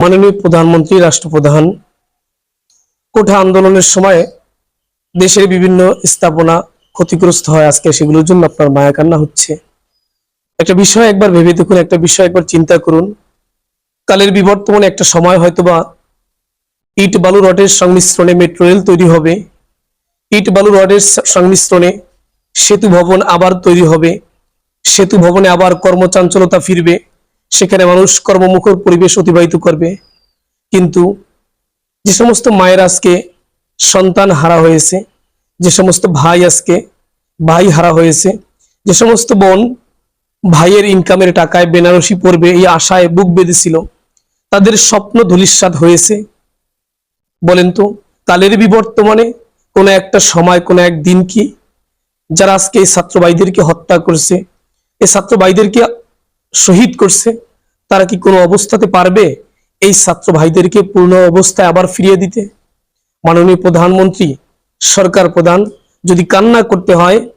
মাননীয় প্রধানমন্ত্রী, রাষ্ট্রপ্রধান, কোঠা আন্দোলনের সময় দেশের বিভিন্ন স্থাপনা ক্ষতিগ্রস্ত হয়। আজকে সেগুলোর জন্য আপনার মায়া কান্না হচ্ছে। একটা বিষয় একবার ভেবে দেখুন, একটা বিষয় একবার চিন্তা করুন। কালের বিবর্তমানে একটা সময় হয়তোবা ইট বালু রডের সংমিশ্রণে মেট্রো রেল তৈরি হবে। ইট বালু রডের সংমিশ্রণে সেতু ভবন আবার তৈরি হবে। সেতু ভবনে আবার কর্মচাঞ্চলতা ফিরবে। সেখানে মানুষ কর্মমুখর পরিবেশ অতিবাহিত করবে। কিন্তু যে সমস্ত মায়ের আজকে সন্তান হারা হয়েছে, যে সমস্ত ভাই আজকে ভাই হারা হয়েছে, যে সমস্ত বোন ভাইয়ের ইনকামের টাকায় বেনারসি পড়বে এই আশায় বুক বেঁধেছিল, তাদের স্বপ্ন ধূলিসাৎ হয়েছে। বলেন তো কালের বিবর্তমানে কোন একটা সময়, কোন এক দিন কি যারা আজকে এই ছাত্র ভাইদেরকে হত্যা করছে, এই ছাত্র ভাইদেরকে শহীদ করছে, তারা কি কোনো অবস্থাতে পারবে এই ছাত্র ভাইদেরকে পূর্ণ অবস্থায় আবার ফিরিয়ে দিতে? মাননীয় প্রধানমন্ত্রী, সরকার প্রধান, যদি কান্না করতে হয়,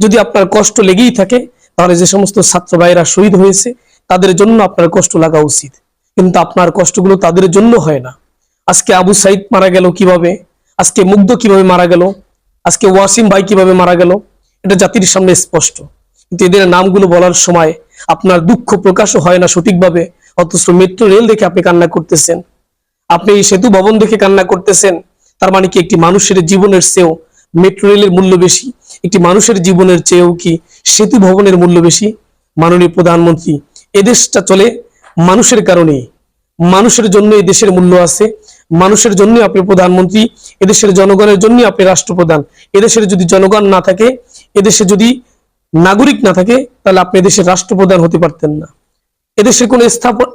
যদি আপনার কষ্ট লেগেই থাকে, তাহলে যে সমস্ত ছাত্র ভাইরা শহীদ হয়েছে, তাদের জন্য আপনার কষ্ট লাগা উচিত। কিন্তু আপনার কষ্টগুলো তাদের জন্য হয় না। আজকে আবু সাইদ মারা গেল কীভাবে? আজকে মুগ্ধ কীভাবে মারা গেল? আজকে ওয়াসিম ভাই কীভাবে মারা গেল? এটা জাতির সামনে স্পষ্ট। কিন্তু এদের নামগুলো বলার সময় আপনার দুঃখ প্রকাশও হয় না সঠিকভাবে? অথচ মেট্রো রেল দেখে আপনি কান্না করতেছেন। আপনি এই সেতু ভবন দেখে কান্না করতেছেন। তার মানে কি একটি মানুষের জীবনের চেয়েও মেট্রো রেলের মূল্য বেশি? একটি মানুষের জীবনের চেয়েও কি সেতু ভবনের মূল্য বেশি? মাননীয় প্রধানমন্ত্রী, এদেশটা চলে মানুষের কারণেই। মানুষের জন্য এই দেশের মূল্য আছে। মানুষের জন্য আপনি প্রধানমন্ত্রী, এদেশের জনগণের জন্য আপনি রাষ্ট্রপ্রধান। এদেশের যদি জনগণ না থাকে, এদেশে যদি নাগরিক না থাকে, তাহলে আপনি এদেশের রাষ্ট্রপ্রধান হতে পারতেন না। এদেশের কোন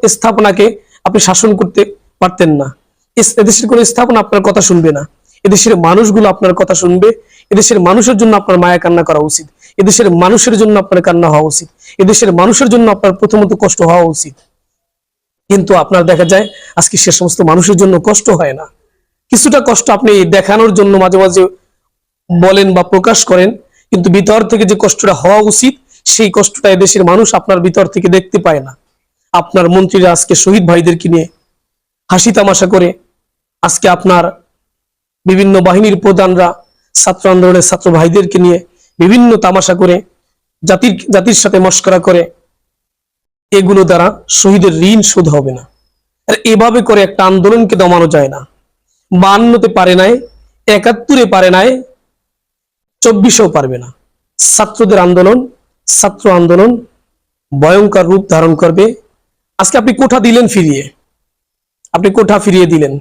স্থাপনাকে আপনি শাসন করতে পারতেন না। এদেশের কোন স্থাপনা আপনার কথা শুনবে না। এদেশের মানুষগুলো আপনার কথা শুনবে। এদেশের মানুষের জন্য আপনার মায়া কান্না করা উচিত। এদেশের মানুষের জন্য আপনার কান্না হওয়া উচিত। এদেশের মানুষের জন্য আপনার প্রথমত কষ্ট হওয়া উচিত। কিন্তু আপনার দেখা যায়, আজকে সে সমস্ত মানুষের জন্য কষ্ট হয় না। কিছুটা কষ্ট আপনি দেখানোর জন্য মাঝে মাঝে বলেন বা প্রকাশ করেন। কিন্তু ভিতর থেকে যে কষ্টটা হওয়া উচিত, সেই কষ্টটা এদেশের মানুষ আপনার ভিতর থেকে দেখতে পায় না। আপনার মন্ত্রীরা আজকে শহীদ ভাইদেরকে নিয়ে হাসি তামাশা করে, আজকে আপনার বিভিন্ন বাহিনীর প্রধানরা, ছাত্র আন্দোলনের ছাত্র ভাইদেরকে নিয়ে বিভিন্ন তামাশা করে, জাতির জাতির সাথে মস্করা করে, এগুলো দ্বারা শহীদের ঋণ শোধ হবে না। আর এভাবে করে একটা আন্দোলনকে দমানো যায় না। বান্নতে পারে নাই, একাত্তরে পারে নাই চব্বিশেও পারবে না। ছাত্রদের আন্দোলন, ছাত্র আন্দোলন ভয়ঙ্কর রূপ ধারণ করবে। আজকে আপনি কোঠা দিলেন ফিরিয়ে। আপনি কোঠা ফিরিয়ে দিলেন।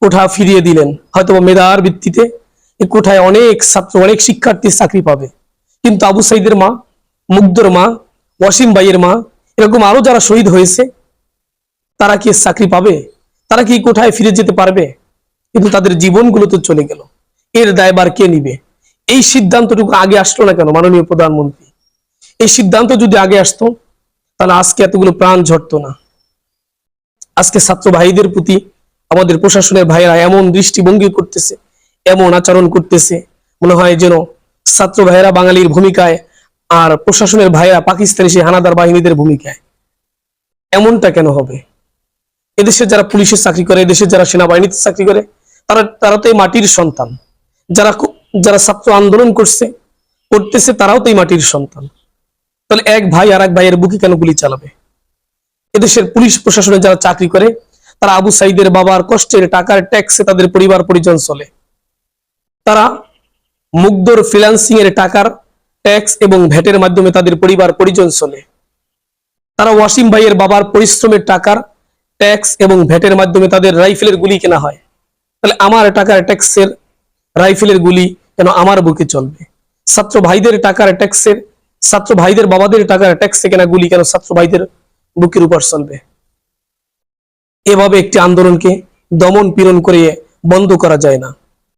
কোঠা ফিরিয়ে দিলেন। হয়তো মেধার ভিত্তিতে কোঠায় অনেক ছাত্র, অনেক শিক্ষার্থী চাকরি পাবে। কিন্তু আবু সাইদের মা, মুগ্ধর মা, ওয়াসিম ভাইয়ের মা, এরকম আরও যারা শহীদ হয়েছে, তারা কি চাকরি পাবে? তারা কি কোঠায় ফিরে যেতে পারবে? কিন্তু তাদের জীবনগুলো তো চলে গেল। এর দায়বার কে নিবে? এই সিদ্ধান্তটুকু আগে আসলো না কেন, মাননীয় প্রধানমন্ত্রী? এই সিদ্ধান্ত যদি আগে আসতো, তাহলে আজকে এতগুলো প্রাণ ঝরতো না। আজকে ছাত্র ভাইদের প্রতি আমাদের প্রশাসনের ভাইয়েরা এমন দৃষ্টিভঙ্গি করতেছে, এমন আচরণ করতেছে, মনে হয় যেন ছাত্র ভাইয়েরা বাঙালির ভূমিকায় আর প্রশাসনের ভাইয়েরা পাকিস্তানি সেই হানাদার বাহিনীদের ভূমিকায়। এমনটা কেন হবে? এদেশে যারা পুলিশের চাকরি করে, এদেশে যারা সেনাবাহিনীতে চাকরি করে, তারা তারা তো এই মাটির সন্তান। যারা যারা ছাত্র আন্দোলন করছে, করতেছে তারাও তো এই মাটির সন্তান। তাহলে এক ভাই আর এক ভাইয়ের বুকে কেন গুলি চালাবে? এদেশের পুলিশ প্রশাসনে যারা চাকরি করে, তারা আবু সাইদের বাবার কষ্টের টাকার ট্যাক্সে তাদের পরিবার পরিজন চলে। তারা মুগ্ধর ফ্রিল্যান্সিং এর টাকার ট্যাক্স এবং ভ্যাটের মাধ্যমে তাদের পরিবার পরিজন চলে। তারা ওয়াসিম ভাইয়ের বাবার পরিশ্রমের টাকার ট্যাক্স এবং ভ্যাটের মাধ্যমে তাদের রাইফেলের গুলি কেনা হয়। তাহলে আমার টাকার ট্যাক্সের রাইফেলের গুলি কেন আমার বুকে চলবে? ছাত্র ভাইদের টাকার ট্যাক্সের ছাত্র ভাইদের বাবাদের টাকার ট্যাক্সে কেনা গুলি কেন ছাত্র ভাইদের বুকের উপর চলবে? এভাবে একটি আন্দোলনকে দমন পীড়ন করে বন্ধ করা যায় না।